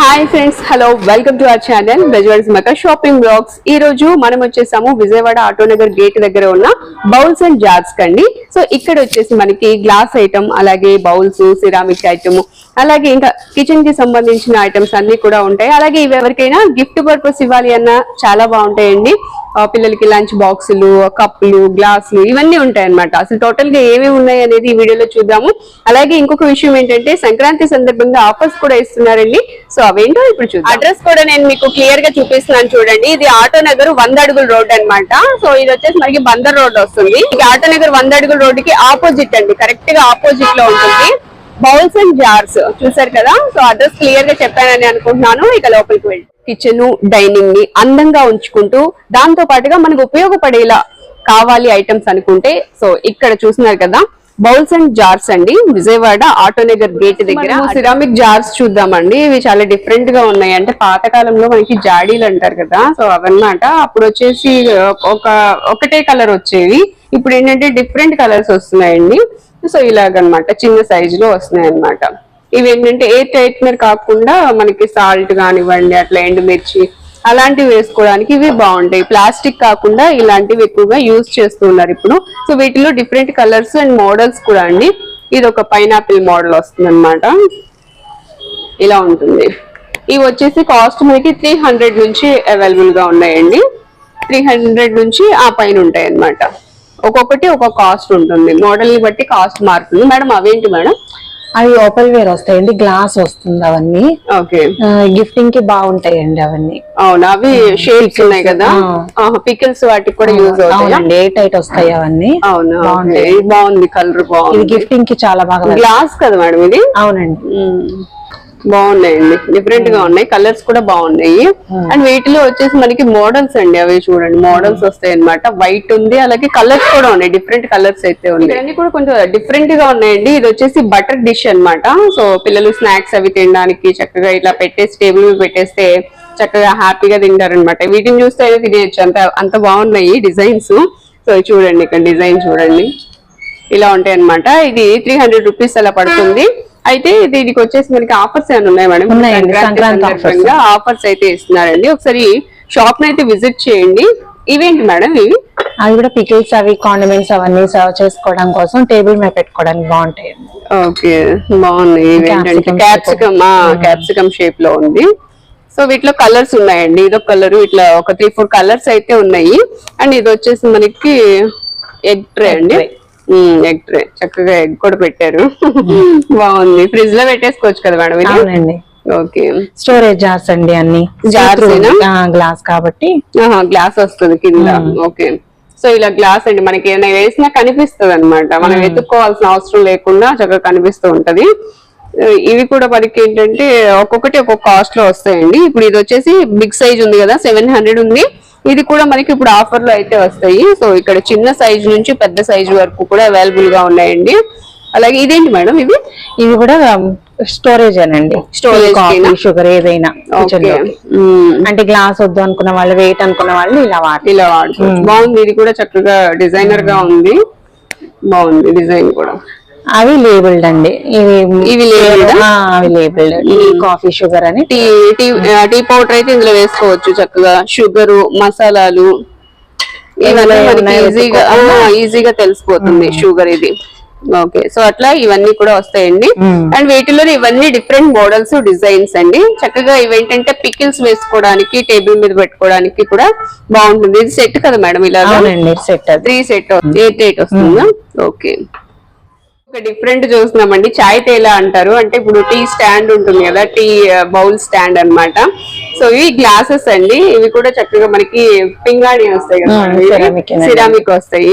Hi friends hello welcome to our channel బెజవర్స్ మక shopping blogs ఈ రోజు మనం వచ్చేసాము విజయవాడ ఆటోనగర్ గేట్ దగ్గర ఉన్న బౌల్స్ అండ్ జార్స్ కండి. సో ఇక్కడ వచ్చేసి మనకి గ్లాస్ ఐటమ్ అలాగే బౌల్స్ సిరామిక్ ఐటమ్ అలాగే ఇంకా కిచెన్కి సంబంధించిన ఐటమ్స్ అన్ని కూడా ఉంటాయి. అలాగే ఇవి ఎవరికైనా గిఫ్ట్ పర్పస్ ఇవ్వాలి అన్న చాలా బాగుంటాయండి. పిల్లలకి లంచ్ బాక్సులు కప్పులు గ్లాసులు ఇవన్నీ ఉంటాయి అన్నమాట అసలు టోటల్గా ఏమేమి ఉన్నాయి అనేది ఈ వీడియోలో చూద్దాము. అలాగే ఇంకొక విషయం ఏంటంటే సంక్రాంతి సందర్భంగా ఆఫర్స్ కూడా ఇస్తున్నారండి. సో అవేంటో ఇప్పుడు చూద్దాం. అడ్రస్ కూడా నేను మీకు క్లియర్గా చూపిస్తున్నాను చూడండి. ఇది ఆటో నగర్ వంద అడుగుల రోడ్ అన్నమాట. సో ఇది వచ్చేసి మనకి బందర్ రోడ్ వస్తుంది. ఇది ఆటో నగర్ వంద అడుగుల రోడ్కి ఆపోజిట్ అండి. కరెక్ట్గా ఆపోజిట్లో ఉంటుంది. బౌల్స్ అండ్ జార్స్ చూసారు కదా? సో అడ్రస్ క్లియర్గా చెప్పానని అనుకుంటున్నాను. ఇక లోపలికి వెళ్ళి. కిచెన్ డైనింగ్ని అందంగా ఉంచుకుంటూ దాంతో పాటుగా మనకు ఉపయోగపడేలా కావాలి ఐటమ్స్ అనుకుంటే సో ఇక్కడ చూస్తున్నారు కదా బౌల్స్ అండ్ జార్స్ అండి. విజయవాడ ఆటోనగర్ గేట్ దగ్గర సిరామిక్ జార్స్ చూద్దామండి. ఇవి చాలా డిఫరెంట్గా ఉన్నాయి. అంటే పాత కాలంలో మనకి జాడీలు అంటారు కదా సో అవన్నమాట. అప్పుడు వచ్చేసి ఒక ఒకటే కలర్ వచ్చేవి. ఇప్పుడు ఏంటంటే డిఫరెంట్ కలర్స్ వస్తున్నాయండి. సో ఇలాగనమాట చిన్న సైజులో వస్తున్నాయి అన్నమాట ఇవి ఏంటంటే ఏ టైట్నర్ కాకుండా మనకి సాల్ట్ కానివ్వండి అట్లా ఎండుమిర్చి అలాంటివి వేసుకోవడానికి ఇవి బాగుంటాయి. ప్లాస్టిక్ కాకుండా ఇలాంటివి ఎక్కువగా యూజ్ చేస్తున్నారు ఇప్పుడు. సో వీటిలో డిఫరెంట్ కలర్స్ అండ్ మోడల్స్ కూడా అండి. ఇది ఒక పైనాపిల్ మోడల్ వస్తుంది ఇలా ఉంటుంది. ఇవి వచ్చేసి కాస్ట్ మనకి త్రీ హండ్రెడ్ నుంచి అవైలబుల్గా ఉన్నాయండి. త్రీ హండ్రెడ్ నుంచి ఆ పైన ఉంటాయి అన్నమాట ఒక్కొక్కటి ఒక్కొక్క కాస్ట్ ఉంటుంది. మోడల్ని బట్టి కాస్ట్ మారుతుంది. మేడం అవేంటి మేడం? అవి ఓపెన్ వేర్ వస్తాయండి గ్లాస్ వస్తుంది అవన్నీ. ఓకే గిఫ్టింగ్కి బాగుంటాయండి అవన్నీ. అవునా? అవి షేప్స్ ఉన్నాయి కదా? పికిల్స్ వాటికి కూడా యూజ్ అవుతాయి? ఏ టైట్ వస్తాయి అవన్నీ. అవునా? బాగుంది కలర్ బాగుంది. గిఫ్టింగ్కి చాలా బాగా గ్లాస్ కదా మేడం ఇది? అవునండి. బాగున్నాయండి. డిఫరెంట్గా ఉన్నాయి. కలర్స్ కూడా బాగున్నాయి. అండ్ వీటిలో వచ్చేసి మనకి మోడల్స్ అండి అవి చూడండి. మోడల్స్ వస్తాయి అనమాట వైట్ ఉంది అలాగే కలర్స్ కూడా ఉన్నాయి. డిఫరెంట్ కలర్స్ అయితే ఉన్నాయి. అన్ని కూడా కొంచెం డిఫరెంట్గా ఉన్నాయండి. ఇది వచ్చేసి బటర్ డిష్ అన్నమాట. సో పిల్లలు స్నాక్స్ అవి తినడానికి చక్కగా ఇట్లా పెట్టేసి టేబుల్ మీద పెట్టేస్తే చక్కగా హ్యాపీగా తింటారనమాట వీటిని చూస్తే అయితే తినేయచ్చు. అంత అంత బాగున్నాయి డిజైన్స్ సో చూడండి ఇక్కడ డిజైన్ చూడండి. ఇలా ఉంటాయి అన్నమాట ఇది త్రీ హండ్రెడ్ రూపీస్ అలా పడుతుంది. అయితే దీనికి వచ్చేసి మనకి ఆఫర్స్ ఏమైనా ఉన్నాయి మేడం? ఆఫర్స్. అయితే ఇస్తున్నారండి. ఒకసారి షాప్ అయితే విజిట్ చేయండి. ఇవేంటి మేడం ఇవి? అవి కూడా పికిల్స్ అవి కాండిమెంట్స్ అవన్నీ సర్వ్ చేసుకోవడం కోసం టేబుల్ మీద పెట్టుకోవడానికి బాగుంటాయండి ఓకే. Capsicum క్యాప్సికమ్ క్యాప్సికమ్ షేప్లో ఉంది. సో వీటిలో కలర్స్ ఉన్నాయండి. ఇదొక కలర్ ఇట్లా ఒక త్రీ ఫోర్ కలర్స్ అయితే ఉన్నాయి. అండ్ ఇది వచ్చేసి మనకి ఎగ్ ట్రే అండి. ఎగ్ ట్రే చక్కగా ఎగ్ కూడా పెట్టారు. బాగుంది. ఫ్రిడ్జ్లో పెట్టేసుకోవచ్చు కదా మేడం అవునండి. ఓకే. స్టోరేజ్ జార్స్ అండి అన్ని. ఏనా? గ్లాస్ కాబట్టి. గ్లాస్ వస్తుంది కింద. ఓకే. సో ఇలా గ్లాస్ అండి. మనకి ఏమైనా వేసినా కనిపిస్తుంది అనమాట మనం వెతుక్కోవాల్సిన అవసరం లేకుండా చక్కగా కనిపిస్తూ ఉంటది. ఇవి కూడా మనకి ఏంటంటే ఒక్కొక్కటి ఒక్కొక్క కాస్ట్లో వస్తాయండి. ఇప్పుడు ఇది వచ్చేసి బిగ్ సైజ్ ఉంది కదా సెవెన్ హండ్రెడ్ ఉంది. ఇది కూడా మనకి ఇప్పుడు ఆఫర్లో అయితే వస్తాయి. సో ఇక్కడ చిన్న సైజ్ నుంచి పెద్ద సైజ్ వరకు కూడా అవైలబుల్గా ఉన్నాయండి. అలాగే ఇదేంటి మేడం ఇది ఇవి కూడా స్టోరేజ్ అనండి కేనా? షుగర్ ఏదైనా లోకి. అంటే గ్లాస్ వద్దు అనుకున్న వాళ్ళు వెయిట్ అనుకున్న వాళ్ళు ఇలా వాటి ఇలా వాడుకోవచ్చు బాగుంది. ఇది కూడా చక్కగా డిజైనర్గా ఉంది. బాగుంది డిజైన్ కూడా. అవి లేబుల్డ్ అండి. ఇవి? ఆ, అవి లేబుల్డ్ టీ కాఫీ షుగర్ అని. టీ టీ టీ పౌడర్ అయితే ఇందులో వేసుకోవచ్చు చక్కగా. షుగర్ మసాలాలు ఇవన్నీ మనకి ఈజీగా ఈజీగా తెలిసిపోతుంది షుగర్ ఇది. ఓకే సో అట్లా ఇవన్నీ కూడా వస్తాయండి. అండ్ వీటిలో ఇవన్నీ డిఫరెంట్ మోడల్స్ డిజైన్స్ అండి. చక్కగా ఇవేంటంటే పికిల్స్ వేసుకోవడానికి టేబుల్ మీద పెట్టుకోవడానికి కూడా బాగుంటుంది. ఇది సెట్ కదా మేడం ఇలా set three set eight eight వస్తుందా? ఓకే ఒక డిఫరెంట్ చూస్తున్నామండి. చాయ్ తేలా అంటారు. అంటే ఇప్పుడు టీ స్టాండ్ ఉంటుంది కదా టీ బౌల్ స్టాండ్ అన్నమాట. సో ఇవి గ్లాసెస్ అండి. ఇవి కూడా చక్కగా మనకి పింగాణి వస్తాయి కదా. సిరామిక్ వస్తాయి.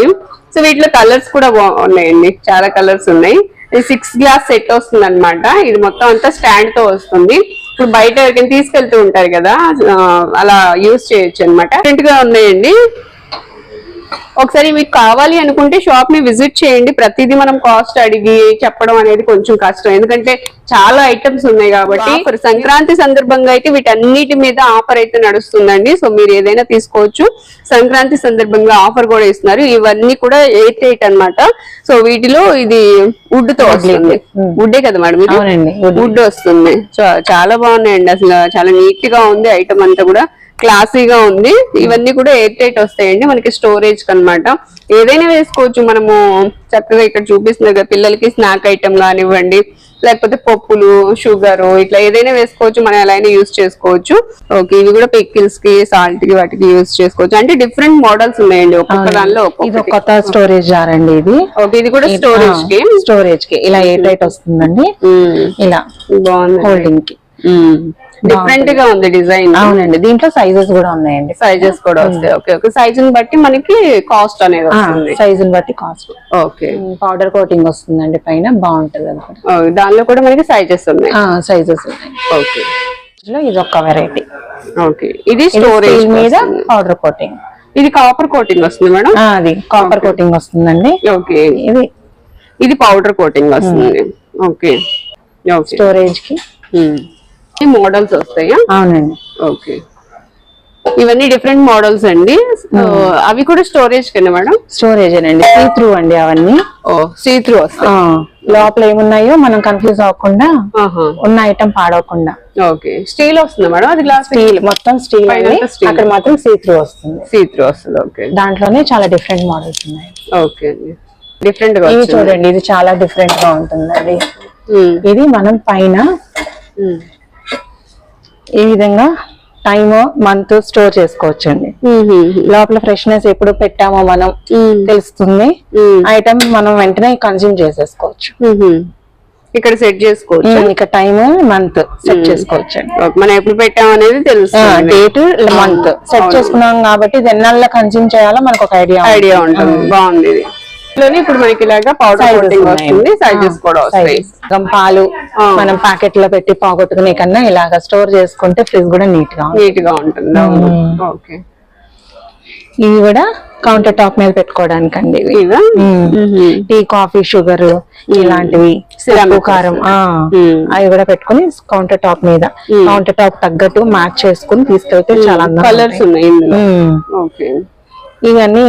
సో వీటిలో కలర్స్ కూడా బాగున్నాయండి చాలా కలర్స్ ఉన్నాయి. ఇది సిక్స్ గ్లాస్ సెట్ వస్తుంది అనమాట ఇది మొత్తం అంతా స్టాండ్తో వస్తుంది. ఇప్పుడు బయట ఎవరికైనా తీసుకెళ్తూ ఉంటారు కదా అలా యూస్ చేయొచ్చు అనమాట డిఫరెంట్గా ఉన్నాయండి. ఒకసారి మీకు కావాలి అనుకుంటే షాప్ని విజిట్ చేయండి. ప్రతిదీ మనం కాస్ట్ అడిగి చెప్పడం అనేది కొంచెం కష్టం. ఎందుకంటే చాలా ఐటమ్స్ ఉన్నాయి కాబట్టి సంక్రాంతి సందర్భంగా అయితే వీటన్నిటి మీద ఆఫర్ అయితే నడుస్తుందండి. సో మీరు ఏదైనా తీసుకోవచ్చు. సంక్రాంతి సందర్భంగా ఆఫర్ కూడా ఇస్తున్నారు. ఇవన్నీ కూడా ఎయిట్ ఎయిట్ అన్నమాట. సో వీటిలో ఇది వుడ్తో వస్తుంది. వుడ్డే కదా మేడం ఇది. వుడ్. వస్తుంది. చాలా బాగున్నాయండి. అసలు చాలా నీట్గా ఉంది ఐటమ్ అంతా కూడా. క్లాసీగా ఉంది. ఇవన్నీ కూడా ఎయిర్ టైట్ వస్తాయండి మనకి స్టోరేజ్ అన్నమాట. ఏదైనా వేసుకోవచ్చు మనము. చక్కగా ఇక్కడ చూపిస్తున్నారు కదా పిల్లలకి స్నాక్ ఐటమ్ కానివ్వండి లేకపోతే పప్పులు షుగర్ ఇట్లా ఏదైనా వేసుకోవచ్చు మనం ఎలా అయినా యూస్ చేసుకోవచ్చు. ఓకే ఇవి కూడా పికిల్స్కి సాల్ట్కి వాటికి యూస్ చేసుకోవచ్చు. అంటే డిఫరెంట్ మోడల్స్ ఉన్నాయండి ఒక్కొక్క దానిలో ఇది కొత్త స్టోరేజ్ జార్ అండి ఇది. ఓకే ఇది కూడా స్టోరేజ్కి. స్టోరేజ్కి. ఇలా ఎయిర్ టైట్ వస్తుందండి. మ్మ్. ఇలా బాగుంది హోల్డింగ్కి. డిఫరెంట్గా ఉంది డిజైన్. అవునండి. దీంట్లో సైజెస్ కూడా ఉన్నాయండి. సైజెస్ కూడా వస్తాయి. ఓకే ఓకే సైజ్ని బట్టి మనకి కాస్ట్ అనేది వస్తుంది. సైజుని బట్టి కాస్ట్ ఓకే పౌడర్ కోటింగ్ వస్తుందండి పైన. బాగుంటది అనమాట ఓ, దానిలో కూడా మనకి సైజెస్ ఉన్నాయి. సైజెస్ ఉన్నాయి. ఓకే ఇది ఒక వెరైటీ ఓకే ఇది స్టోరేజ్ మీద పౌడర్ కోటింగ్ ఇది కాపర్ కోటింగ్ వస్తుంది మేడం? అది కాపర్ కోటింగ్ వస్తుందండి. ఓకే ఇది. ఇది పౌడర్ కోటింగ్ వస్తుంది. ఓకే ఓకే స్టోరేజ్కి. ఈ మోడల్స్ వస్తాయా? అవునండి. ఓకే. ఇవన్నీ డిఫరెంట్ మోడల్స్ అండి. అవి కూడా స్టోరేజ్ కింద మేడం? స్టోరేజ్ అండి సీ త్రూ అండి అవన్నీ. ఓ సీ త్రూ లోపల ఏమున్నాయో మనం కన్ఫ్యూజ్ అవ్వకుండా ఉన్న ఐటమ్ పాడవకుండా. ఓకే. స్టీల్ వస్తుంది మేడం? అది గ్లాస్ స్టీల్ మొత్తం స్టీల్. అక్కడ మాత్రం సీ త్రూ వస్తుంది. సీ త్రూ వస్తుంది ఓకే. దాంట్లోనే చాలా డిఫరెంట్ మోడల్స్ ఉన్నాయి. ఓకే డిఫరెంట్గా చూడండి ఇది చాలా డిఫరెంట్గా ఉంటుందండి ఇది మనం పైన. ఈ విధంగా టైమ్ మంత్ స్టోర్ చేసుకోవచ్చండి. లోపల ఫ్రెష్నెస్ ఎప్పుడు పెట్టామో మనం తెలుస్తుంది. ఐటమ్ మనం వెంటనే కన్జ్యూమ్ చేసేసుకోవచ్చు. ఇక్కడ సెట్ చేసుకోవచ్చు? ఉమ్, ఇక టైమ్ మంత్ సెట్ చేసుకోవచ్చండి. ఓకే, మనం ఎప్పుడు పెట్టాం అనేది తెలుస్తుంది. డేట్ మంత్ సెట్ చేసుకున్నాం కాబట్టి ఇది ఎన్నాళ్ళ కన్జ్యూమ్ చేయాలో మనకు ఒక ఐడియా ఐడియా ఉంటుంది. బాగుంది ఇప్పుడు మనకి ఇలాగా పౌడర్ వస్తుంది. సైజెస్ కూడా వస్తాయి. పాలు. మనం ప్యాకెట్లో పెట్టి పోగొట్టుకునే కన్నా ఇలాగ స్టోర్ చేసుకుంటే ఫ్రిడ్జ్ కూడా నీట్గా. నీట్గా ఉంటుంది. ఓకే. ఇవి కూడా కౌంటర్ టాప్ మీద పెట్టుకోవడానికి అండి టీ కాఫీ షుగర్ ఇలాంటివి కారం. అవి కూడా పెట్టుకుని కౌంటర్ టాప్ మీద. కౌంటర్ టాప్ తగ్గట్టు మ్యాచ్ చేసుకుని తీసుకెళ్తే చాలా కలర్స్ ఉన్నాయి ఇవన్నీ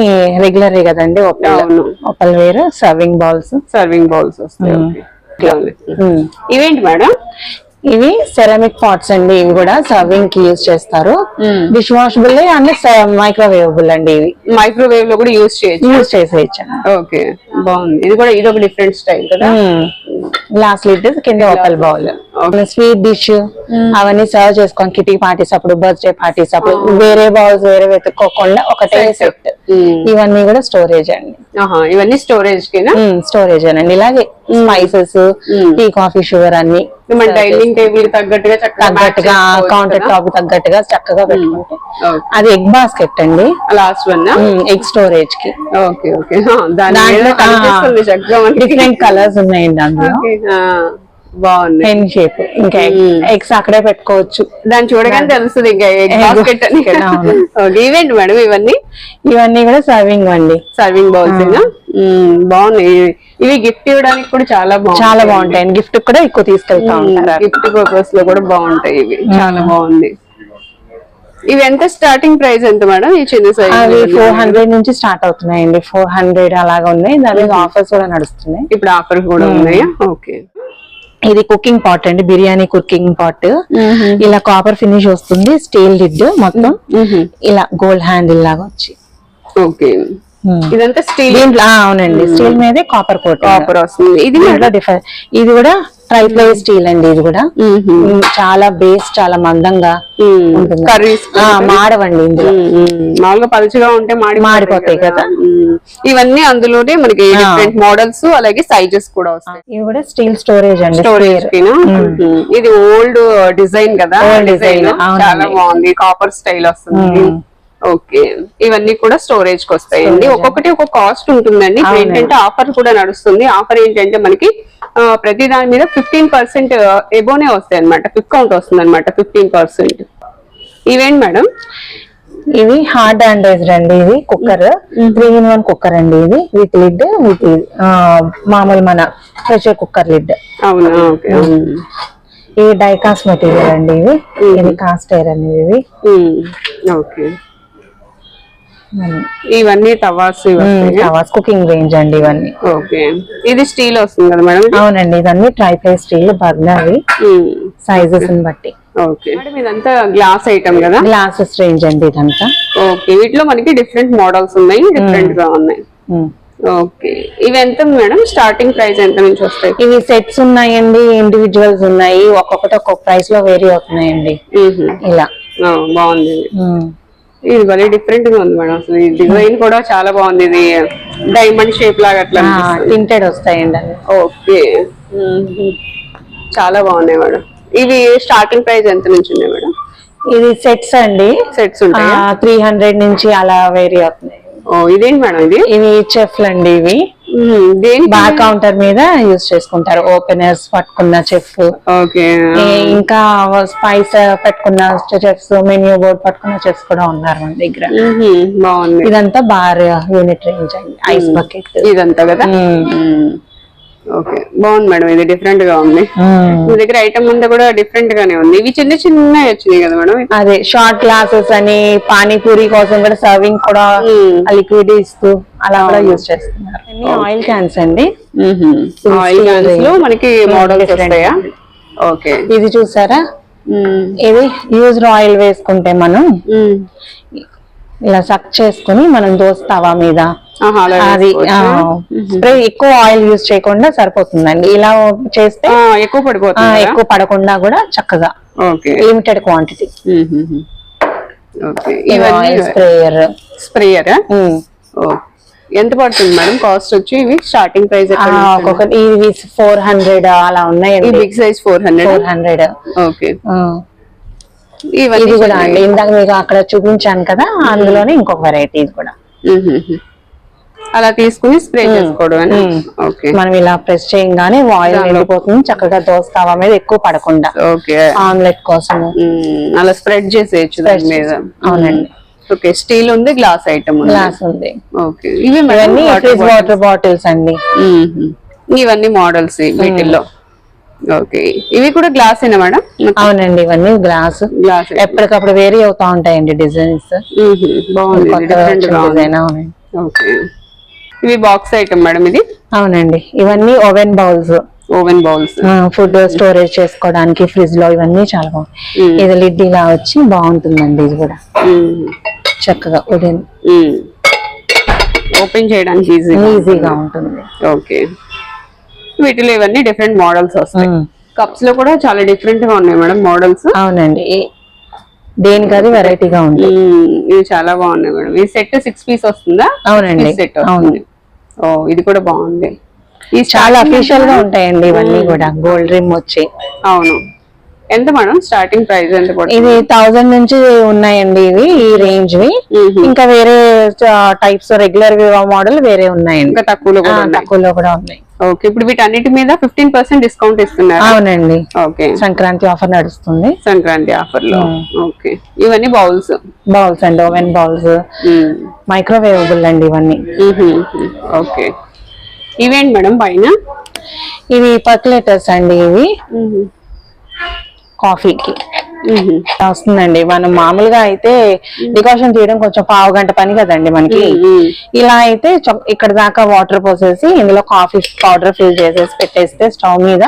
రెగ్యులర్ కదండి ఒప్పల్ వేరు సర్వింగ్ బౌల్స్ సర్వింగ్ బౌల్స్. ఇవేంటి మేడం? ఇవి సెరామిక్ పాట్స్ అండి ఇవి కూడా సర్వింగ్కి యూజ్ చేస్తారు. డిష్ వాషబుల్ అండ్ మైక్రోవేవబుల్ అండి ఇవి. మైక్రోవేవ్లో కూడా యూస్ చేయొచ్చు. యూజ్ చేసేయచ్చు. ఓకే బాగుంది. ఇది కూడా ఇది ఒక డిఫరెంట్ స్టైల్ కదా? గ్లాస్ లిడ్ కింద ఓపల్ బౌల్ స్వీట్ డిష్ అవన్నీ సర్వ్ చేసుకొని కిటీ పార్టీస్ అప్పుడు బర్త్డే పార్టీస్ అప్పుడు వేరే బౌల్స్ వేరే వెతుక్కోకుండా ఒకటే సెట్ ఇవన్నీ కూడా స్టోరేజ్ అండి. ఇవన్నీ స్టోరేజ్ స్టోరేజ్ అండి ఇలాగే స్పైసెస్ టీ కాఫీ షుగర్ అన్ని డైనింగ్ టేబుల్ తగ్గట్టుగా తగ్గట్టుగా కౌంటర్ టాప్ తగ్గట్టుగా చక్కగా పెట్టుకుంటే. అది ఎగ్ బాస్కెట్ అండి. Last one egg స్టోరేజ్కి. Okay okay. Different colours ఉన్నాయండి అందులో. బాగుంది పెన్ షేప్ ఇంకా ఎగ్స్ అక్కడే పెట్టుకోవచ్చు. దాన్ని చూడగానే తెలుస్తుంది ఇంకా ఎగ్ బాస్కెట్ అని. ఈవెంట్ మేడం ఇవన్నీ? ఇవన్నీ కూడా సర్వింగ్ అండి సర్వింగ్ బౌల్స్ బాగున్నాయి. ఇవి- గిఫ్ట్ ఇవ్వడానికి కూడా చాలా బాగుంది చాలా బాగుంటాయి. గిఫ్ట్ కూడా ఎక్కువ తీసుకెళ్తా ఉంటారు. గిఫ్ట్ పర్పస్లో కూడా బాగుంటాయి ఇవి. చాలా బాగుంది. ఇవి ఎంత స్టార్టింగ్ ప్రైస్ ఎంత మేడం? ఈ చిన్న అవి సైజ్ ఫోర్ హండ్రెడ్ నుంచి స్టార్ట్ అవుతున్నాయండి. ఫోర్ హండ్రెడ్ అలాగా ఉన్నాయి. దాని ఆఫర్స్ కూడా నడుస్తున్నాయి. ఇప్పుడు ఆఫర్ కూడా ఉన్నాయా? ఓకే ఇది కుకింగ్ పాట్ అండి బిర్యానీ కుకింగ్ పాట్ ఇలా కాపర్ ఫినిష్ వస్తుంది స్టీల్ లిడ్ మొత్తం. ఇలా గోల్డ్ హ్యాండిల్ లాగా వచ్చి. ఓకే. ఇదంతా స్టీల్. అవునండి. స్టీల్ మీదే కాపర్ కోట్ కాపర్ వస్తుంది. ఇది డిఫరెంట్ ఇది కూడా ట్రైప్లై స్టీల్ అండి ఇది కూడా. ఉమ్, చాలా బేస్ చాలా మందంగా. కర్రీస్ మాడవండి మామూలుగా పలుచగా ఉంటే మాడి మాడిపోతాయి కదా. ఇవన్నీ అందులోనే మనకి డిఫరెంట్ మోడల్స్ అలాగే సైజెస్ కూడా వస్తాయి. ఇవి కూడా స్టీల్ స్టోరేజ్ అండి. స్టోరేజ్ ఇది ఓల్డ్ డిజైన్ కదా? డిజైన్. చాలా బాగుంది. కాపర్ స్టైల్ వస్తుంది. ఓకే. ఇవన్నీ కూడా స్టోరేజ్కి వస్తాయండి. ఒక్కొక్కటి ఒక కాస్ట్ ఉంటుందండి. ఇప్పుడు ఏంటంటే ఆఫర్ కూడా నడుస్తుంది. ఆఫర్ ఏంటంటే మనకి ప్రతి దాని మీద ఫిఫ్టీన్ పర్సెంట్ ఎబోనే వస్తాయి అనమాట డిస్కౌంట్ వస్తుంది అనమాట ఫిఫ్టీన్ పర్సెంట్ ఇవేంటి మేడం? ఇవి హార్డ్ అండేజ్డ్ అండి ఇది cooker three in one cooker అండి ఇది విత్ లిడ్ విత్ మామూలు మన ప్రెషర్ కుక్కర్ లిడ్ అవునా? ఓకే. ఇవి డైకాస్ట్ మెటీరియల్ అండి ఇవి. ఇది కాస్ట్ ఐరన్ ఇవి. ఓకే. ఇవన్నీ తవాస్ తవాస్ కుకింగ్ రేంజ్ అండి ఇవన్నీ. ఓకే. ఇది స్టీల్ వస్తుంది కదా మేడం? అవునండి ఇవన్నీ ట్రైప్లై స్టీల్ బర్నర్ సైజెస్ బట్టి. ఓకే. మేడం ఇదంతా గ్లాస్ ఐటమ్ కదా? గ్లాసెస్ రేంజ్ అండి ఇదంతా. ఓకే. వీటిలో మనకి డిఫరెంట్ మోడల్స్ ఉన్నాయి డిఫరెంట్గా ఉన్నాయి. ఓకే. ఇవి ఎంత మేడం? స్టార్టింగ్ ప్రైస్ ఎంత నుంచి వస్తాయి? ఇవి సెట్స్ ఉన్నాయండి ఇండివిజువల్స్ ఉన్నాయి. ఒక్కొక్కటి ఒక్కొక్క ప్రైస్లో వేరీ అవుతున్నాయండి. ఇలా. బాగుంది. ఇది. భలే డిఫరెంట్గా ఉంది మేడం. అసలు ఈ డిజైన్ కూడా చాలా బాగుంది. ఇది డైమండ్ షేప్ లాగా అట్లా tinted వస్తాయండి ఓకే. చాలా బాగున్నాయి మేడం. ఇవి స్టార్టింగ్ ప్రైస్ ఎంత నుంచి ఉన్నాయి మేడం? ఇది సెట్స్ అండి. సెట్స్ ఉంటాయి? త్రీ హండ్రెడ్ నుంచి అలా వేరీ అవుతున్నాయి. ఓ ఇదేంటి మేడం ఇది? ఇవి చెఫ్లు అండి ఇవి. బార్ కౌంటర్ మీద యూజ్ చేసుకుంటారు. ఓపెనర్స్ పట్టుకున్న చెఫ్. ఓకే ఇంకా స్పైస్ పెట్టుకున్న చెఫ్స్ మెన్యూ బోర్డ్ పట్టుకున్న చెఫ్స్ కూడా ఉన్నారు మన దగ్గర. బాగుంది. ఇదంతా బార్ యూనిట్ రేంజ్ అండి. Ice bucket. ఇదంతా కదా? ఓకే. బాగుంది మేడం ఇది డిఫరెంట్గా ఉంది. మీ దగ్గర ఐటమ్ అంతా కూడా డిఫరెంట్ గానే ఉంది. ఇవి చిన్న చిన్న వచ్చినాయి కదా మేడం? అదే షార్ట్ గ్లాసెస్ అని పానీపూరి కోసం కూడా సర్వింగ్ కూడా లిక్విడ్ ఇస్తూ అలా కూడా యూజ్ చేస్తున్నారు. ఆయిల్ క్యాన్స్ అండి. ఆయిల్ క్యాన్స్లో మనకి మోడల్స్ Different. వస్తాయా? ఓకే. ఇది చూసారా? ఇది యూజ్డ్ ఆయిల్ వేసుకుంటే మనం ఇలా సక్ చేసుకుని మనం దోశ తవా మీద? అది స్ప్రే ఎక్కువ ఆయిల్ యూజ్ చేయకుండా సరిపోతుందండి. ఇలా చేస్తే ఎక్కువ పడిపోతుంది ఎక్కువ పడకుండా కూడా చక్కగా okay. Limited quantity sprayer? Sprayer ఎంత పడుతుంది మేడం కాస్ట్ వచ్చి ఇవి? స్టార్టింగ్ ప్రైస్ ఒక్కొక్కటి ఇవి ఫోర్ హండ్రెడ్ అలా ఈ ఉన్నాయండి big size four hundred four hundred okay. ఇవన్నీ కూడా అండి. ఇందాక మీకు అక్కడ చూపించాను కదా అందులోనే ఇంకొక వెరైటీ కూడా. అలా తీసుకుని స్ప్రే చేసుకోవడం ఓకే. మనం ఇలా ప్రెస్ చేయగానే ఆయిల్ నిండిపోతుంది చక్కగా దోశ తవా మీద ఎక్కువ పడకుండా. ఓకే. ఆమ్లెట్ మ్మ్. అలా స్ప్రెడ్ చేసేయచ్చు దాని మీద. అవునండి. ఓకే. స్టీల్ ఉంది గ్లాస్ ఐటమ్ గ్లాస్ ఉంది. ఓకే. ఇవి ఇవన్నీ వాటర్ బాటిల్స్ అండి. ఇవన్నీ మోడల్స్ వీటిల్లో. ఓకే. ఇవి కూడా గ్లాస్ ఏనా మేడం? అవునండి ఇవన్నీ గ్లాస్ గ్లాస్ ఎప్పటికప్పుడు వేరీ అవుతా ఉంటాయండి డిజైన్స్ బాగుంది. డిజైన్ అవునండి. ఓకే. ఇవి బాక్స్ ఐటమ్ మేడం ఇది? అవునండి. ఇవన్నీ oven bowls oven bowls food storage చేసుకోవడానికి ఫ్రిడ్జ్లో ఇవన్నీ చాలా బాగుంది ఇది లిడ్ ఇలా వచ్చి బాగుంటుందండి ఇది కూడా. చక్కగా ఉడెన్ ఓపెన్ చేయడానికి ఈజీ ఈజీగా ఉంటుంది. ఓకే. వీటిలో ఇవన్నీ డిఫరెంట్ మోడల్స్ వస్తాయి. కప్స్లో కూడా చాలా డిఫరెంట్గా ఉన్నాయి మేడం మోడల్స్ అవునండి. దేనికది వెరైటీగా ఉంది ఇవి చాలా బాగున్నాయి మేడం. ఈ సెట్ సిక్స్ పీస్ వస్తుందా? అవునండి. సెట్ అవును. ఓ ఇది కూడా బాగుంది. ఈ చాలా అఫీషియల్గా? ఉంటాయండి ఇవన్నీ కూడా గోల్డ్ రిమ్ వచ్చి. అవును. ఎంత మేడం? స్టార్టింగ్ ప్రైస్ ఎంత ఇవి థౌజండ్ నుంచి ఉన్నాయండి ఇవి ఈ రేంజ్ వి. మ్మ్. ఇంకా వేరే టైప్స్ రెగ్యులర్ మోడల్ వేరే ఉన్నాయండి. ఇంకా తక్కువలో తక్కువలో కూడా ఉన్నాయి. ఓకే ఇప్పుడు వీటన్నిటి మీద ఫిఫ్టీన్ పర్సెంట్ డిస్కౌంట్ ఇస్తున్నారు? అవునండి. ఓకే. సంక్రాంతి ఆఫర్ నడుస్తుంది. సంక్రాంతి ఆఫర్లో ఓకే. ఇవన్నీ బౌల్స్? బౌల్స్ అండి ఓవెన్ బౌల్స్. మైక్రోవేవబుల్ అండి ఇవన్నీ. ఓకే. ఇవేంటి మేడం పైన? ఇవి పర్కులేటర్స్ అండి ఇవి. కాఫీకి. వస్తుందండి. మనం మామూలుగా అయితే డికాషన్ తీయడం కొంచెం పావు గంట పని కదండి మనకి. ఇలా అయితే ఇక్కడ దాకా వాటర్ పోసేసి ఇందులో కాఫీ పౌడర్ ఫిల్ చేసేసి పెట్టేస్తే స్టవ్ మీద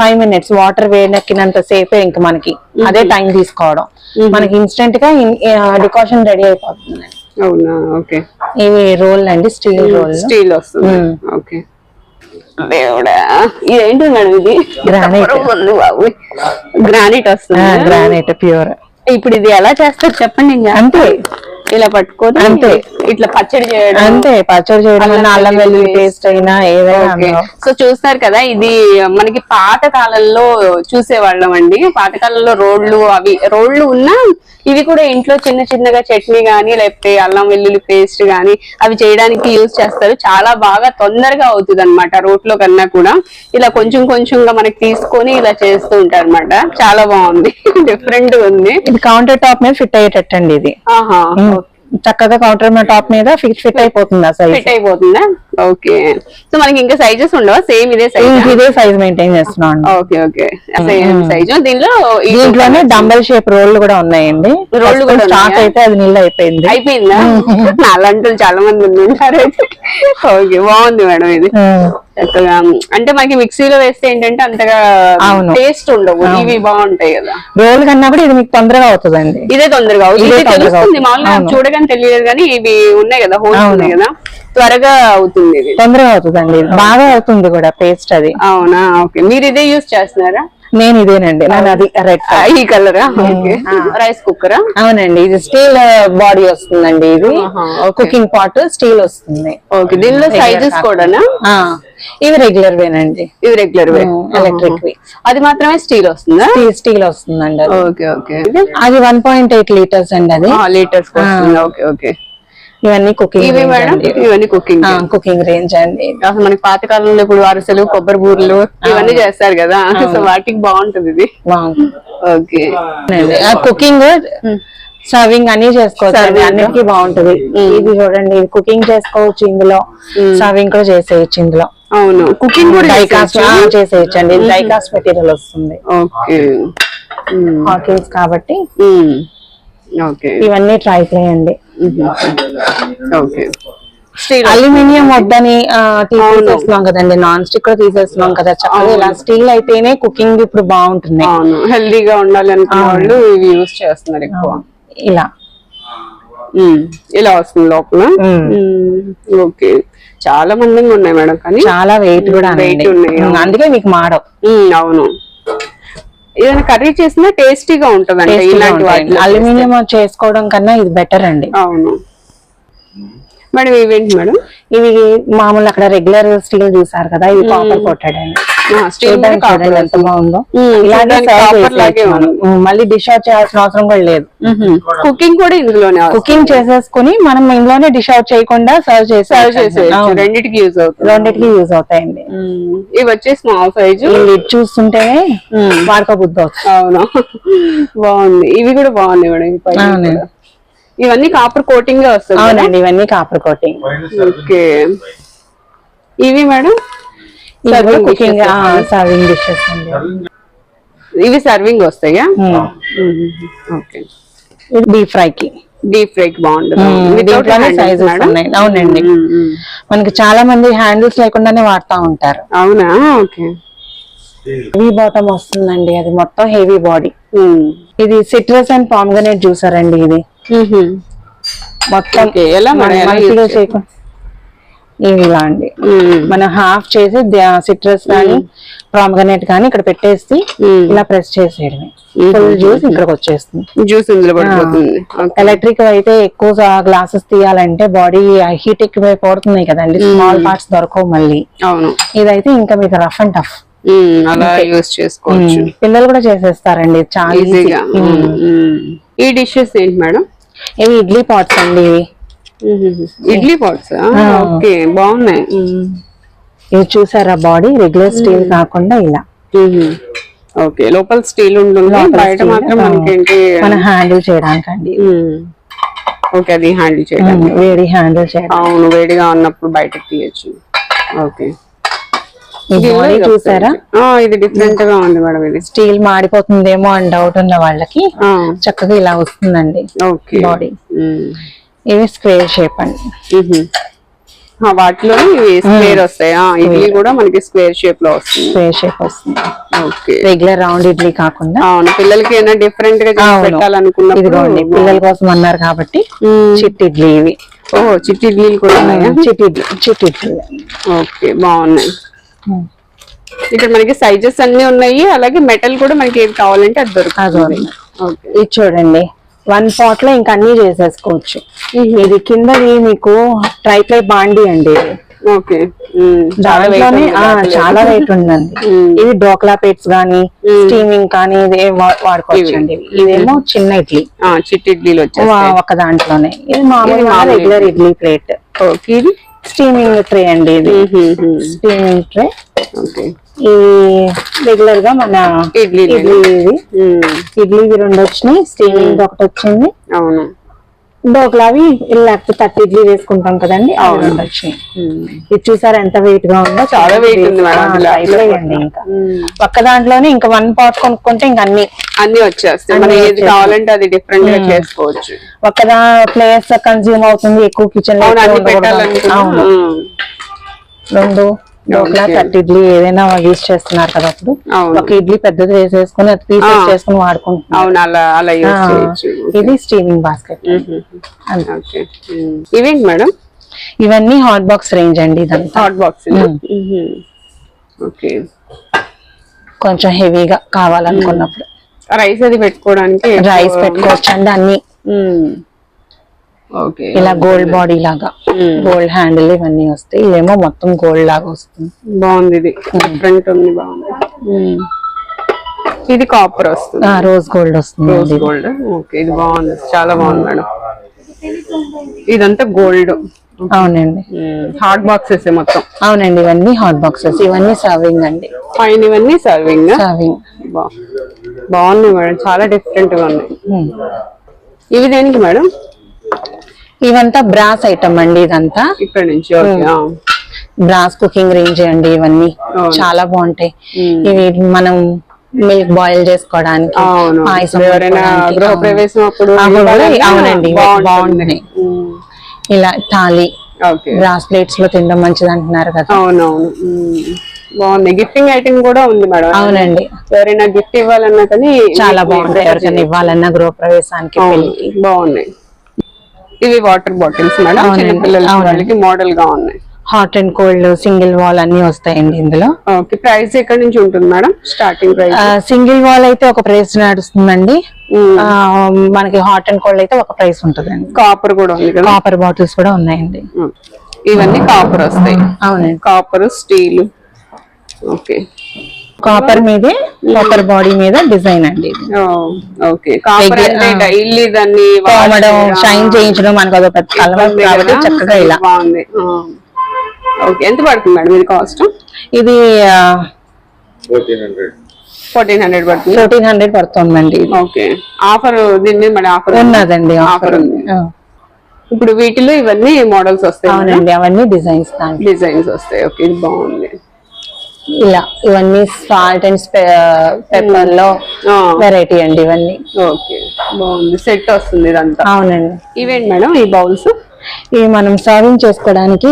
ఫైవ్ మినిట్స్ వాటర్ వేడెక్కినంత సేపే ఇంక మనకి. అదే టైం తీసుకోవడం. మనకి ఇన్స్టెంట్గా డికాషన్ రెడీ అయిపోతుంది అవునా? ఓకే. ఇవి రోల్ అండి స్టీల్ రోల్. స్టీల్ వస్తుంది. ఓకే. దేవుడా? ఇదేంటి మేడం ఇది? Granite. ఉంది బాబు. గ్రానైట్ వస్తుంది? గ్రానైట్ ప్యూర్ ఇప్పుడు ఇది ఎలా చేస్తారు చెప్పండి ఇంకా. అంతే. ఇలా పట్టుకొని అంతే. ఇట్లా పచ్చడి చేయడం అంతే పచ్చడి చేయడం అల్లం వెల్లుల్లి పేస్ట్ అయినా ఏదైనా. సో చూస్తారు కదా ఇది మనకి పాత కాలంలో చూసేవాళ్ళం అండి. పాత కాలంలో రోడ్లు అవి రోడ్లు ఉన్నా ఇవి కూడా ఇంట్లో చిన్న చిన్నగా చట్నీ గానీ లేకపోతే అల్లం వెల్లుల్లి పేస్ట్ గానీ అవి చేయడానికి యూజ్ చేస్తారు. చాలా బాగా తొందరగా అవుతుంది అనమాట రోట్లో కన్నా కూడా. ఇలా కొంచెం కొంచెంగా మనకి తీసుకొని ఇలా చేస్తూ ఉంటారు అనమాట చాలా బాగుంది. డిఫరెంట్ ఉంది. ఇది కౌంటర్ టాప్ మీద ఫిట్ అయ్యేటట్టండి ఇది. ఆహా చక్కగా కౌంటర్ టాప్ మీద ఫిట్ ఫిట్ అయిపోతుంది ఆ సైజ్ ఫిట్ అయిపోతుందా? ఓకే. సో మనకి ఇంకా సైజెస్ ఉండవా? సేమ్ ఇదే సైజ్ ఇదే సైజ్ మెయింటైన్ చేస్తున్నాం. Okay okay. సేమ్ సైజు దీనిలో దీంట్లోనే డంబల్ షేప్ రోళ్ళు కూడా ఉన్నాయండి. రోళ్ళు కూడా స్టాక్? అయితే అది నీళ్ళు అయిపోయింది. అయిపోయిందా? అలాంటి చాలా మంది ఉన్నారు ఓకే బాగుంది మేడం ఇది. చక్కగా అంటే మనకి మిక్సీలో వేస్తే ఏంటంటే అంతగా. టేస్ట్ ఉండవు. ఇవి బాగుంటాయి కదా. రోల్ కన్నా కూడా ఇది మీకు తొందరగా అవుతుందండి. ఇదే తొందరగా అవుతుంది. తెలుస్తుంది. మామూలుగా. చూడగానే తెలియదు కానీ ఇవి ఉన్నాయి కదా హోల్స్. ఉన్నాయి కదా. త్వరగా అవుతుంది ఇది. తొందరగా అవుతుందండి. బాగా అవుతుంది కూడా పేస్ట్ అది. అవునా? ఓకే. మీరు ఇదే యూస్ చేస్తున్నారా? నేను ఇదేనండి. నేను అది రెడ్ ఈ కలరా ఓకే. రైస్ కుక్కరా అవునండి. ఇది స్టీల్ బాడీ వస్తుందండి ఇది. కుకింగ్ పాట్ స్టీల్ వస్తుంది. ఓకే. దీనిలో సైజెస్ కూడానా? ఇవి రెగ్యులర్ వేనండి ఇది రెగ్యులర్ వే ఎలక్ట్రిక్ వి అది మాత్రమే స్టీల్ వస్తుందా? స్టీల్ స్టీల్ వస్తుందండి అది. Okay okay. అది వన్ పాయింట్ ఎయిట్ లీటర్స్ అండి అది. లీటర్స్ వస్తుంది. Okay okay. ఇవన్నీ కుకింగ్ ఇవి మేడం? ఇవన్నీ కుకింగ్ కుకింగ్ రేంజ్ అండి. అసలు మనకి పాత కాలంలో ఇప్పుడు అరిసెలు కొబ్బరి బూరెలు ఇవన్నీ చేస్తారు కదా. సో వాటికి బాగుంటది ఇది. ఓకే. కుకింగ్ సర్వింగ్ అన్ని చేసుకోవచ్చు. అన్నిటికీ బాగుంటది. ఇది చూడండి కుకింగ్ చేసుకోవచ్చు ఇందులో. సర్వింగ్ కూడా చేసేయచ్చు ఇందులో. అవును. కుకింగ్ కూడా డైకాస్ట్ చేసేయచ్చు? అండి. డైకాస్ట్ మెటీరియల్ వస్తుంది. ఓకే. హాకీస్ కాబట్టి. ఇవన్నీ ట్రై చేయండి. ఓకే. స్టీల్ అల్యూమినియం వద్దని తీసేస్తున్నాం కదండి. నాన్ స్టిక్ కూడా తీసేస్తున్నాం కదా. చక్కగా ఇలా స్టీల్ అయితేనే కుకింగ్ ఇప్పుడు బాగుంటుంది. అవును. హెల్దీగా ఉండాలి అనుకున్న వాళ్ళు ఇవి యూస్ చేస్తున్నారు ఎక్కువ. ఇలా. ఇలా వస్తుంది లోపల. ఓకే. చాలా మందంగా ఉన్నాయి మేడం. కానీ చాలా వెయిట్ కూడా అనండి. ఉన్నాయి, అందుకే మీకు మాడవు. అవును. ఏదైనా కర్రీ చేసినా టేస్టీగా ఉంటది ఇలాంటి అల్యూమినియం చేసుకోవడం కన్నా ఇది బెటర్ అండి. అవును. మేడం ఇవేంటి మేడం? ఇవి మామూలు అక్కడ రెగ్యులర్ స్టీల్ చూసారు కదా ఇది కాపర్ చూడడానికి చూడండి ఎంత బాగుందో. ఇలాగే మళ్ళీ డిష్ అవుట్ చేయాల్సిన అవసరం కూడా లేదు. కుకింగ్ కూడా ఇందులోనే కుకింగ్ చేసేసుకుని మనం ఇందులోనే డిష్ అవుట్ చేయకుండా సర్వ్ చేసి సర్వ్ చేసేయచ్చు రెండింటికి యూజ్ అవుతుంది. రెండింటికి యూజ్ అవుతాయండి. ఇవి వచ్చి స్మాల్ సైజు ఈ లిడ్ చూస్తుంటేనే వాడుకో బుద్ధి అవుతుంది అవును. బాగుంది. ఇవి కూడా బాగున్నాయి మేడం. ఇవన్నీ కాపర్ కోటింగ్గా వస్తుంది? అవునండి ఇవన్నీ కాపర్ కోటింగ్. ఓకే. ఇవి మేడం? కుకింగ్. సర్వింగ్ డిషెస్ ఇవి సర్వింగ్ వస్తాయా. ఓకే. డీప్ ఫ్రై కి డీప్ ఫ్రై బాగుంటుంది. అవునండి. మనకి చాలా మంది హ్యాండిల్స్ లేకుండానే వాడుతూ ఉంటారు. అవునా? ఓకే. హెవీ బాటమ్ వస్తుందండి. అది మొత్తం హెవీ బాడీ. ఇది సిట్రస్ అండ్ పామ్గనేట్ జ్యూసర్ అండి ఇది. మొత్తం ఎలా చేయకుండా ఇలా అండి. మనం హాఫ్ చేసి సిట్రస్ కానీ ప్రామ్గనేట్ కానీ ఇక్కడ పెట్టేసి. ఇలా ప్రెస్ చేసేయడమే. ఫుల్ జ్యూస్ ఇక్కడికి వచ్చేస్తుంది. జ్యూస్ ఇందులో పడిపోతుంది. ఎలక్ట్రిక్ అయితే ఎక్కువ గ్లాసెస్ తీయాలంటే బాడీ హీట్ ఎక్కువ పడుతున్నాయి కదండి స్మాల్ పార్ట్స్ దొరకవు మళ్ళీ. అవును. ఇదైతే ఇంకా మీకు రఫ్ అండ్ టఫ్. అలా యూస్ చేసుకోవచ్చు. పిల్లలు కూడా చేసేస్తారండి చాలా. ఈజీగా. ఈ డిషెస్ ఏంటి మేడం? ఇవి ఇడ్లీ పాట్స్ అండి ఇవి. ఇడ్లీ పాట్స్ ఓకే బాగున్నాయి. ఉమ్. ఇవి చూసారా బాడీ? రెగ్యులర్ స్టీల్ కాకుండా ఇలా. ఓకే లోపల స్టీల్ ఉంటుంది బయట మాత్రం. మనకేంటి? మన హ్యాండిల్ చేయడానికండి. మ్మ్. ఓకే అది హ్యాండిల్ చేయడానికి వేడి హ్యాండిల్ చేయడం. అవును వేడిగా ఉన్నప్పుడు బయటకు తీయచ్చు. ఓకే చూసారా? ఆ, ఇది డిఫరెంట్గా ఉంది మేడం ఇది. స్టీల్ మాడిపోతుందేమో అని డౌట్ ఉన్న వాళ్ళకి చక్కగా ఇలా వస్తుందండి ఓకే బాడీ. ఇవి స్క్వేర్ షేప్ అండి. వాటిలో ఇవి స్క్వేర్ వస్తాయి? ఆ, ఇడ్లీ కూడా మనకి స్క్వేర్ షేప్లో వస్తుంది. స్క్వేర్ షేప్ వస్తుంది. ఓకే. రెగ్యులర్ రౌండ్ ఇడ్లీ కాకుండా. అవును పిల్లలకి ఏమైనా డిఫరెంట్గా. పెట్టాలనుకున్నప్పుడు ఇదిగోండి పిల్లల కోసం అన్నారు కాబట్టి. చిట్ ఇడ్లీ ఇవి. ఓ చిట్టి ఇడ్లీలు కూడా ఉన్నాయా? చిట్ ఇడ్లీ చిట్ ఇడ్లీ. ఓకే బాగున్నాయి. ఇక్కడ మనకి సైజెస్ అన్ని ఉన్నాయి అలాగే మెటల్ కూడా మనకి ఏది కావాలంటే అది దొరుకుతుంది. ఇది చూడండి వన్ పాట్లో ఇంకా అన్ని చేసేసుకోవచ్చు. ఇది కిందది మీకు ట్రైప్లై బాండి అండి చాలా దాంట్లోనే వెయిట్ ఉందండి. ఇవి డోక్లా ప్లేట్స్ గానీ స్టీమింగ్ కానీ ఇది వాడుకోవచ్చు అండి. ఇదేమో చిన్న ఇడ్లీ. చిట్టి ఇడ్లీలు ఒక దాంట్లోనే. ఇది మామూలుగా మామూలు రెగ్యులర్ ఇడ్లీ. ప్లేట్. ఓకే. ఇది? స్టీమింగ్ ట్రే అండి ఇది. Steaming tray. ఓకే. ఈ రెగ్యులర్గా మన ఇడ్లీ ఇడ్లీ ఇది ఇడ్లీవి రెండు వచ్చినాయి స్టీమింగ్ ఒకటి వచ్చింది. అవును. డోక్లావి లేకపోతే తట్టి ఇడ్లీ వేసుకుంటాం కదండి అవి రెండు వచ్చినాయి. ఉమ్. ఇది చూసారు ఎంత వెయిట్గా ఉందో చాలా weight ఉంది. అయిపోయాయండి ఇంకా. ఒక్క దాంట్లోనే ఇంకా వన్ పాట్ కొనుక్కుంటే ఇంకా అన్ని. అన్ని వచ్చేస్తాయి. మనం అన్ని ఏది కావాలంటే అది డిఫరెంట్గా చేసుకోవచ్చు. ఒక్క దా ప్లేస్ కన్జ్యూమ్ అవుతుంది ఎక్కువ కిచెన్లో అవును అవును. రెండు. డోక్లా. తట్టి ఇడ్లీ ఏదైనా యూజ్ చేస్తున్నారు కదా అప్పుడు. ఒక ఇడ్లీ పెద్దది వేసేసుకుని అది పీసెస్. చేసుకుని చేయొచ్చు. ఇది స్టీమింగ్ బాస్కెట్. ఇవేంటి మేడం? ఇవన్నీ హాట్ బాక్స్ రేంజ్ అండి ఇదంతా. Hot box okay. కొంచెం హెవీగా కావాలనుకున్నప్పుడు. రైస్ అది పెట్టుకోవడానికి రైస్ పెట్టుకోవచ్చు అండి అన్ని ఇలా గోల్డ్ బాడీ లాగా. Hmm. గోల్డ్ హ్యాండిల్ ఇవన్నీ వస్తాయి ఇదేమో మొత్తం గోల్డ్ లాగా వస్తుంది. బాగుంది ఇది. డిఫరెంట్ ఉంది బాగుంది. ఇది కాపర్ వస్తుంది. రోజ్ గోల్డ్ వస్తుంది రోజ్ గోల్డ్ ఓకే ఇది బాగుంది. చాలా బాగుంది మేడం. ఇదంతా గోల్డ్ అవునండి. హాట్ బాక్సెస్ మొత్తం. అవునండి ఇవన్నీ హాట్ బాక్సెస్ ఇవన్నీ సర్వింగ్ అండి. పైన ఇవన్నీ సర్వింగ్ సర్వింగ్ బాగుంది మేడం. చాలా డిఫరెంట్గా ఉన్నాయి. ఇవి దేనికి మేడం? ఇవంతా బ్రాస్ ఐటమ్ అండి ఇదంతా. ఇక్కడ నుంచి బ్రాస్ కుకింగ్ రేంజ్ అండి ఇవన్నీ. చాలా బాగుంటాయి. ఇవి మనం మిల్క్ బాయిల్ చేసుకోవడానికి పాయసం అవునండి బాగుంటుంది. ఇలా థాలి ఓకే. బ్రాస్ ప్లేట్స్లో తినడం మంచిది అంటున్నారు కదా. అవునవును. బాగుంది. గిఫ్టింగ్ ఐటమ్ కూడా ఉంది మేడం. అవునండి. ఎవరైనా గిఫ్ట్ ఇవ్వాలన్నా కానీ చాలా బాగుంటాయి. ఎవరికైనా ఇవ్వాలన్నా గృహ ప్రవేశానికి అవును, పెళ్ళికి బాగున్నాయి. ఇవి వాటర్ బాటిల్స్ మేడం. వాళ్ళకి మోడల్గా ఉన్నాయి. Hot and cold single wall అన్ని వస్తాయండి ఇందులో. ఓకే ప్రైస్ ఎక్కడి నుంచి ఉంటుంది madam? Starting price single wall అయితే ఒక ప్రైస్ నడుస్తుందండి. ఆ, మనకి హాట్ అండ్ కోల్డ్ అయితే ఒక ప్రైస్ ఉంటుందండి. కాపర్ కూడా ఉంది కాపర్ బాటిల్స్ కూడా ఉన్నాయండి. ఉమ్. ఇవన్నీ కాపర్ వస్తాయి. అవునండి. కాపర్ స్టీల్ ఓకే కాపర్ మీదే కాపర్ బాడీ మీద డిజైన్ అండి ఓకే కాపర్ Regular- అంటే. డైలీ దాన్ని తోమడం షైన్ చేయించడం మనకు అదొక పెద్ద ఇబ్బంది కాబట్టి? చక్కగా ఇలా. బాగుంది. ఓకే ఎంత పడుతుంది మేడం ఇది కాస్ట్ ఇది ఫోర్టీన్ హండ్రెడ్ పడుతుంది? ఫోర్టీన్ హండ్రెడ్ పడుతుందండి ఓకే ఆఫర్ దీని మీద మరి ఆఫర్ ఉన్నదండి ఆఫర్ ఉంది. ఇప్పుడు వీటిలో ఇవన్నీ మోడల్స్ వస్తాయి అవునండి అవన్నీ డిజైన్స్ డిజైన్స్ వస్తాయి. ఓకే ఇది బాగుంది. ఇలా ఇవన్నీ సాల్ట్ అండ్ పెప్పర్లో వెరైటీ అండి ఇవన్నీ. ఓకే. బాగుంది. సెట్ వస్తుంది ఇదంతా. అవునండి. ఇవేంటి మేడం ఈ బౌల్స్? ఇవి మనం సర్వింగ్ చేసుకోవడానికి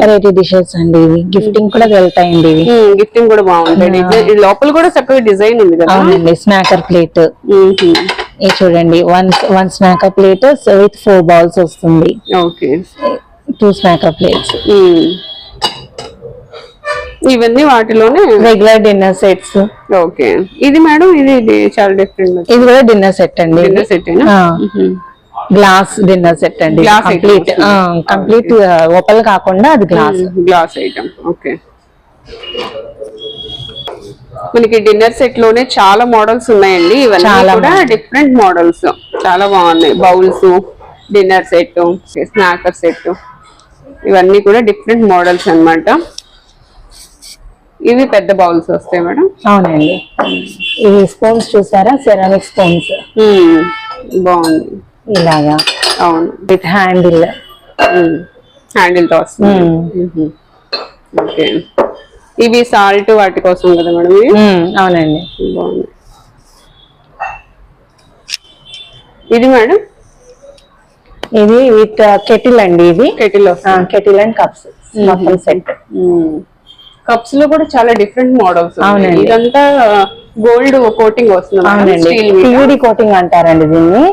వెరైటీ డిషెస్ అండి ఇవి. గిఫ్టింగ్ కూడా వెళ్తాయండి ఇవి. గిఫ్టింగ్ కూడా బాగుంటాయి లోపల కూడా చక్కగా డిజైన్ ఉంది కదా? అవునండి. Snacker plate. ఇది చూడండి. One one snacker plate with four bowls వస్తుంది. ఓకే. Two snacker plates. ఇవన్నీ వాటిలోనే రెగ్యులర్ డిన్నర్ సెట్స్ ఓకే. ఇది మేడం ఇది చాలా డిఫరెంట్ ఇది కూడా డిన్నర్ సెట్ అండి. Dinner set glass dinner set అండి. కంప్లీట్. కంప్లీట్ ఓపెన్ కాకుండా అది గ్లాస్ గ్లాస్ ఐటమ్ ఓకే. మనకి డిన్నర్ సెట్లోనే చాలా మోడల్స్ ఉన్నాయండి. ఇవన్నీ కూడా డిఫరెంట్ మోడల్స్ చాలా బాగున్నాయి. Bowls dinner set snacker set ఇవన్నీ కూడా డిఫరెంట్ మోడల్స్ అన్నమాట. ఇవి పెద్ద బౌల్స్ వస్తాయి మేడం. అవునండి. ఇవి స్పూన్స్ చూసారా? Ceramic spoons. బాగుంది. ఇలాగా. అవును. With handle. హ్యాండిల్తో వస్తుంది. ఓకే. ఇవి సాల్ట్ వాటి కోసం కదా మేడం అవునండి. బాగుంది. ఇది మేడం? ఇది విత్ కెటిల్ అండి ఇది. Kettle kettle and cups. మొత్తం సెట్ కప్స్లో కూడా చాలా డిఫరెంట్ మోడల్స్ అవునండి. ఇదంతా గోల్డ్ కోటింగ్ వస్తుంది అవునండి. కోటింగ్ అంటారండి దీన్ని.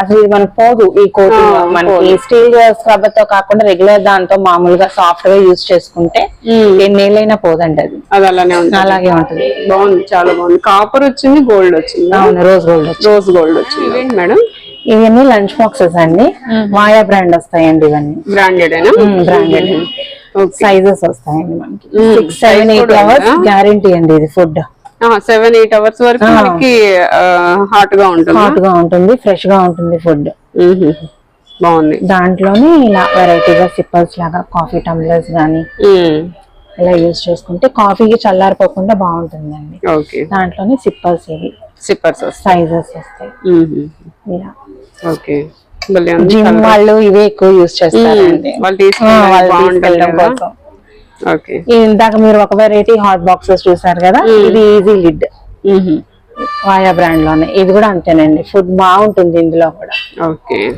అసలు ఇది మనకు పోదు ఈ కోటింగ్. మనకి. స్టీల్ స్క్రబ్బర్తో కాకుండా రెగ్యులర్ దాంతో మామూలుగా సాఫ్ట్గా యూజ్ చేసుకుంటే. ఎన్నేళ్ళైనా పోదండి అది. అది అలానే ఉంటుంది. అలాగే ఉంటది. బాగుంది చాలా బాగుంది. కాపర్ వచ్చింది గోల్డ్ వచ్చింది. అవును రోజ్ గోల్డ్ రోజ్ గోల్డ్ వచ్చింది. ఇవేంటి మేడం? ఇవన్నీ లంచ్ బాక్సెస్ అండి. మాయా బ్రాండ్ వస్తాయండి ఇవన్నీ. బ్రాండెడ్ అయినా బ్రాండెడ్. సైజెస్ వస్తాయండి మనకి. Six seven eight hours? Guarantee అండి ఇది ఫుడ్ సెవెన్ ఎయిట్ అవర్స్ వరకు. మనకి హాట్గా ఉంటుంది హాట్గా ఉంటుంది ఫ్రెష్గా ఉంటుంది ఫుడ్. బాగుంది. దాంట్లోనే ఇలా వెరైటీగా సిప్పల్స్ లాగా కాఫీ టంబ్లర్స్ గానీ. ఇలా యూజ్ చేసుకుంటే కాఫీకి చల్లారిపోకుండా బాగుంటుందండి. ఓకే. దాంట్లోనే సిప్పల్స్ ఇవి. సిప్పర్స్ సైజెస్ వస్తాయి. ఇలా. ఓకే. జిమ్. వాళ్ళు ఇవే ఎక్కువ యూజ్ చేస్తారండి. ఇందాక మీరు ఒక వెరైటీ హాట్ బాక్సెస్ చూసారు కదా? ఇది ఈజీ లిడ్. వాయా బ్రాండ్లోనే. ఇది కూడా అంతేనండి. ఫుడ్ బాగుంటుంది ఇందులో కూడా. ఓకే.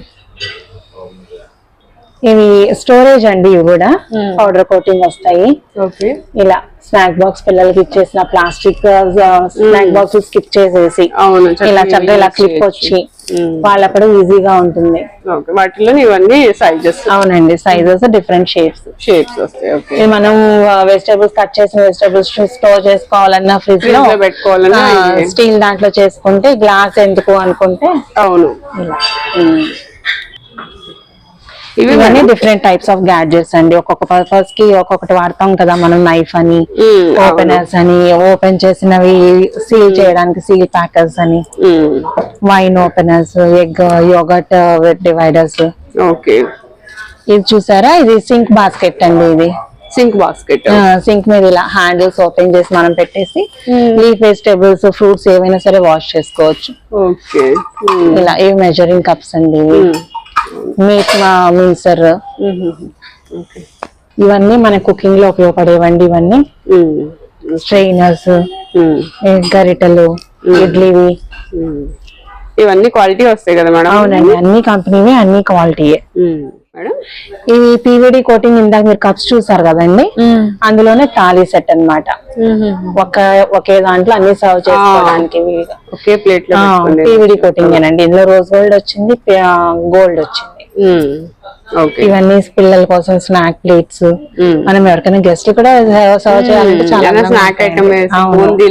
ఇవి స్టోరేజ్ అండి ఇవి కూడా. పౌడర్ కోటింగ్ వస్తాయి. ఇలా స్నాక్ బాక్స్ పిల్లలకి ఇచ్చేసిన ప్లాస్టిక్ స్నాక్ బాక్స్ స్కిప్ చేసేసి ఇలా చక్కగా ఇలా క్లిప్. వచ్చి మ్మ్. వాళ్ళప్పుడు ఈజీగా ఉంటుంది. వాటిలో ఇవన్నీ సైజెస్ అవునండి సైజెస్ డిఫరెంట్ షేప్స్ షేప్స్ వస్తాయి మనం వెజిటేబుల్స్ కట్ చేసిన వెజిటేబుల్స్ స్టోర్ చేసుకోవాలన్నా ఫ్రిడ్జ్లో పెట్టుకోవాలన్నా. స్టీల్ దాంట్లో చేసుకుంటే గ్లాస్ ఎందుకు అనుకుంటే అవును. ఇవి ఇవన్నీ డిఫరెంట్ టైప్స్ ఆఫ్ గ్యాడ్జెట్స్ అండి. ఒక్కొక్క పర్పస్కి ఒక్కొక్కటి వాడతాం కదా మనం నైఫ్ అని. ఓపెనర్స్ అని ఓపెన్ చేసినవి సీల్ చేయడానికి సీల్ ప్యాకర్స్ అని. Wine openers egg yogurt dividers okay. ఇది చూసారా? ఇది సింక్ బాస్కెట్ అండి ఇది. సింక్ బాస్కెట్ సింక్ మీద ఇలా హ్యాండిల్స్ ఓపెన్ చేసి మనం పెట్టేసి లీఫ్ వెజిటేబుల్స్ ఫ్రూట్స్ ఏవైనా సరే వాష్ చేసుకోవచ్చు. ఇలా ఇవి మెజరింగ్ కప్స్ అండి ఇవి. మీట్ మిల్సర్ ఓకే ఇవన్నీ మన కుకింగ్లో ఉపయోగపడేవండి ఇవన్నీ. స్ట్రైనర్స్ గరిటెలు ఇడ్లీవి. ఇవన్నీ క్వాలిటీ వస్తాయి కదా మేడం? అవునండి అన్ని కంపెనీవి అన్ని క్వాలిటీయే. మేడం? ఈ పీవీడి కోటింగ్ ఇందాక మీరు కప్స్ చూసారు కదండి? అందులోనే తాళీ సెట్ అన్నమాట. ఒక ఒకే దాంట్లో అన్ని సర్వ్ చేసుకోవడానికి ఒకే ప్లేట్లో. పీవీడి కోటింగ్ ఏనండి. ఇందులో రోజ్ గోల్డ్ వచ్చింది గోల్డ్ వచ్చింది. ఇవన్నీ పిల్లల కోసం స్నాక్ ప్లేట్స్. మనం ఎవరికైనా గెస్ట్ కూడా సర్వ్ చేయాలంటే చాలా స్నాక్ ఐటమ్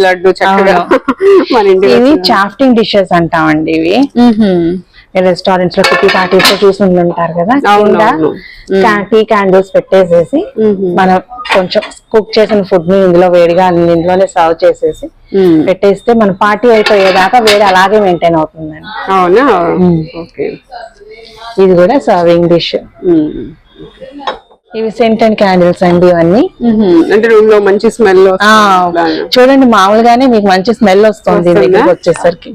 లడ్డు చక్కగా ఇవి చాఫ్టింగ్ డిషెస్ అంటామండి ఇవి. రెస్టారెంట్స్లో కుట్టి పార్టీస్లో చూసి ఉంటారు కదా టీ క్యాండిల్స్ పెట్టేసేసి మనం కొంచెం కుక్ చేసిన ఫుడ్ని ఇందులో వేడిగా ఇందులోనే సర్వ్ చేసేసి. పెట్టేస్తే మన పార్టీ అయిపోయేదాకా వేడి అలాగే మెయింటైన్ అవుతుందండి. అవునా? ఇది కూడా సర్వింగ్ డిష్. ఇవి సెంట్ అండ్ క్యాండిల్స్ అండి ఇవన్నీ. అంటే రూమ్లో మంచి స్మెల్ చూడండి మామూలుగానే మీకు మంచి స్మెల్ వస్తుంది వచ్చేసరికి.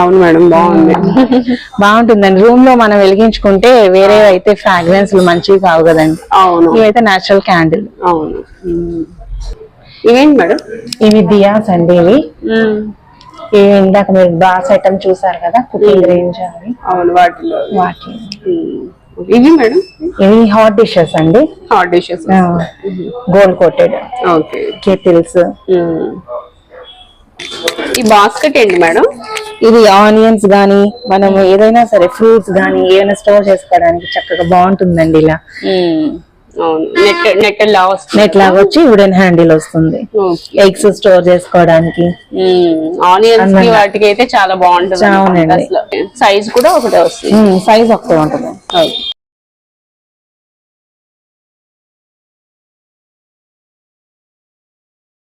అవును మేడం బాగుంది. బాగుంటుందండి. రూమ్లో మనం వెలిగించుకుంటే వేరే అయితే ఫ్రాగ్రెన్స్ మంచివి కావు కదండి. అవును. ఇవైతే నేచురల్ క్యాండిల్ అవును. ఇవేంటి మేడం? ఇవి దియాస్ అండి ఇవి. ఇవి ఇందాక మీరు బాస్ ఐటమ్ చూసారు కదా కుకింగ్ రేంజ్ అవి. అవును వాటిలో. వాటి. ఇవి మేడం? ఇవి హాట్ డిషెస్ అండి. Hot dishes gold coated. Okay. Kettles. ఈ బాస్కెట్ ఏంటి మేడం? ఇది ఆనియన్స్ గానీ మనం ఏదైనా సరే ఫ్రూట్స్ గానీ ఏదైనా స్టోర్ చేసుకోవడానికి చక్కగా బాగుంటుందండి ఇలా. నెట్ నెట్ లాగా వచ్చి వుడెన్ హ్యాండిల్ వస్తుంది. ఎగ్స్ స్టోర్ చేసుకోవడానికి. ఆనియన్స్కి వాటికి అయితే చాలా బాగుంటుంది. సైజ్ కూడా ఒకటే వస్తుంది. సైజ్ ఒకటే ఉంటుంది.